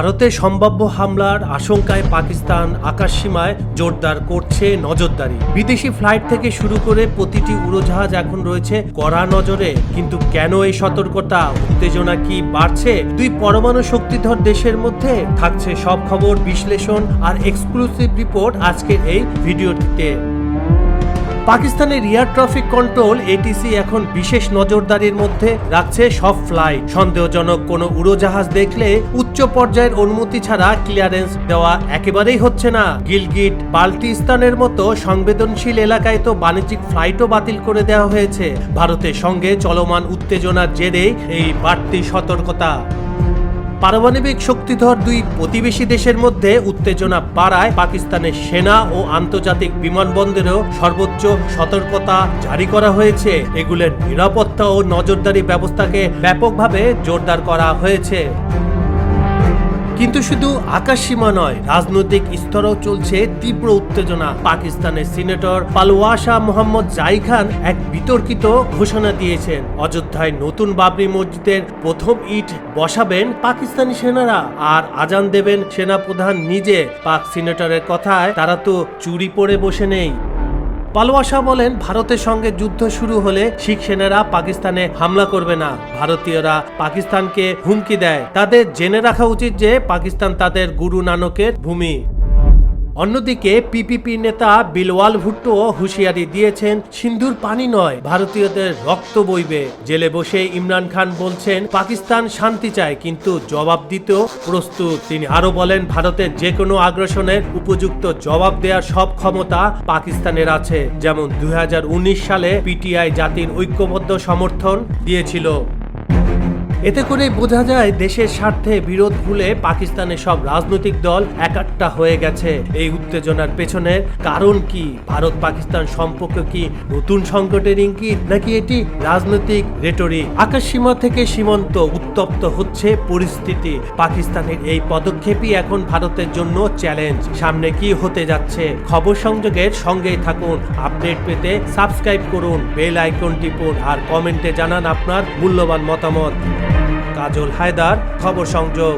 ভারতে সম্ভাব্য হামলার আশঙ্কায় পাকিস্তান আকাশসীমায় জোরদার করছে নজরদারি। বিদেশি ফ্লাইট থেকে শুরু করে প্রতিটি উড়োজাহাজ এখন রয়েছে কড়া নজরে। কিন্তু কেন এই সতর্কতা, উত্তেজনা কি বাড়ছে? দুই পরমাণু শক্তিধর দেশের মধ্যে থাকছে সব খবর, বিশ্লেষণ আর এক্সক্লুসিভ রিপোর্ট আজকের এই ভিডিওটিতে। পাকিস্তানের এয়ার ট্রাফিক কন্ট্রোল, এটিসি, এখন বিশেষ নজরদারির মধ্যে রাখছে সব ফ্লাইট। সন্দেহজনক কোনো উড়োজাহাজ দেখলে উচ্চ পর্যায়ের অনুমতি ছাড়া ক্লিয়ারেন্স দেওয়া একেবারেই হচ্ছে না। গিলগিট বাল্টিস্তানের মতো সংবেদনশীল এলাকায় তো বাণিজ্যিক ফ্লাইটও বাতিল করে দেওয়া হয়েছে। ভারতের সঙ্গে চলমান উত্তেজনার জেরে এই বাড়তি সতর্কতা। পারমাণবিক শক্তিধর দুই প্রতিবেশী দেশের মধ্যে উত্তেজনা বাড়ায় পাকিস্তানের সেনা ও আন্তর্জাতিক বিমানবন্দরেও সর্বোচ্চ সতর্কতা জারি করা হয়েছে। এগুলোর নিরাপত্তা ও নজরদারি ব্যবস্থাকে ব্যাপকভাবে জোরদার করা হয়েছে। কিন্তু শুধু আকাশসীমা নয়, রাজনৈতিক স্তরেও চলছে তীব্র উত্তেজনা। পাকিস্তানের সিনেটর পালওয়াশা মোহাম্মদ জাই খান এক বিতর্কিত ঘোষণা দিয়েছেন। অযোধ্যায় নতুন বাবরি মসজিদের প্রথম ইট বসাবেন পাকিস্তানি সেনারা আর আজান দেবেন সেনাপ্রধান নিজে। পাক সিনেটরের কথায়, তারা তো চুরি পরে বসে নেই। পালোয়াশা বলেন, ভারতের সঙ্গে যুদ্ধ শুরু হলে শিখ সেনারা পাকিস্তানে হামলা করবে না। ভারতীয়রা পাকিস্তানকে হুমকি দেয়। তাদের জেনে রাখা উচিত যে পাকিস্তান তাদের গুরু নানকের ভূমি। অন্যদিকে পিপিপি নেতা বিলওয়াল ভুট্টো হুঁশিয়ারি দিয়েছেন সিন্ধুর পানি নয়, ভারতীয়দের রক্ত বইবে। জেলে বসে ইমরান খান বলছেন, পাকিস্তান শান্তি চায়, কিন্তু জবাব দিতেও প্রস্তুত। তিনি আরও বলেন ভারতের যে কোনো আগ্রাসনের উপযুক্ত জবাব দেওয়ার সব ক্ষমতা পাকিস্তানের আছে। যেমন দুই হাজার উনিশ সালে পিটিআই জাতির ঐক্যবদ্ধ সমর্থন দিয়েছিল। এতে করে বোঝা যায় দেশের স্বার্থে বিরোধ ভুলে পাকিস্তানের সব রাজনৈতিক দল একাট্টা হয়ে গেছে। এই উত্তেজনার পেছনে কারণ কি? ভারত পাকিস্তান সম্পর্ক কি নতুন সংকটের ইঙ্গিত? নাকি এটি রাজনৈতিক রেটরিক আকাশসীমা থেকে সীমান্ত উত্তপ্ত হচ্ছে পরিস্থিতি। পাকিস্তানের এই পদক্ষেপই এখন ভারতের জন্য চ্যালেঞ্জ সামনে কি হতে যাচ্ছে? খবর সংযোগের সঙ্গেই থাকুন। আপডেট পেতে সাবস্ক্রাইব করুন। বেল আইকন টিপুন। আর কমেন্টে জানান আপনার মূল্যবান মতামত। কাজল হায়দার খবর সংযোগ।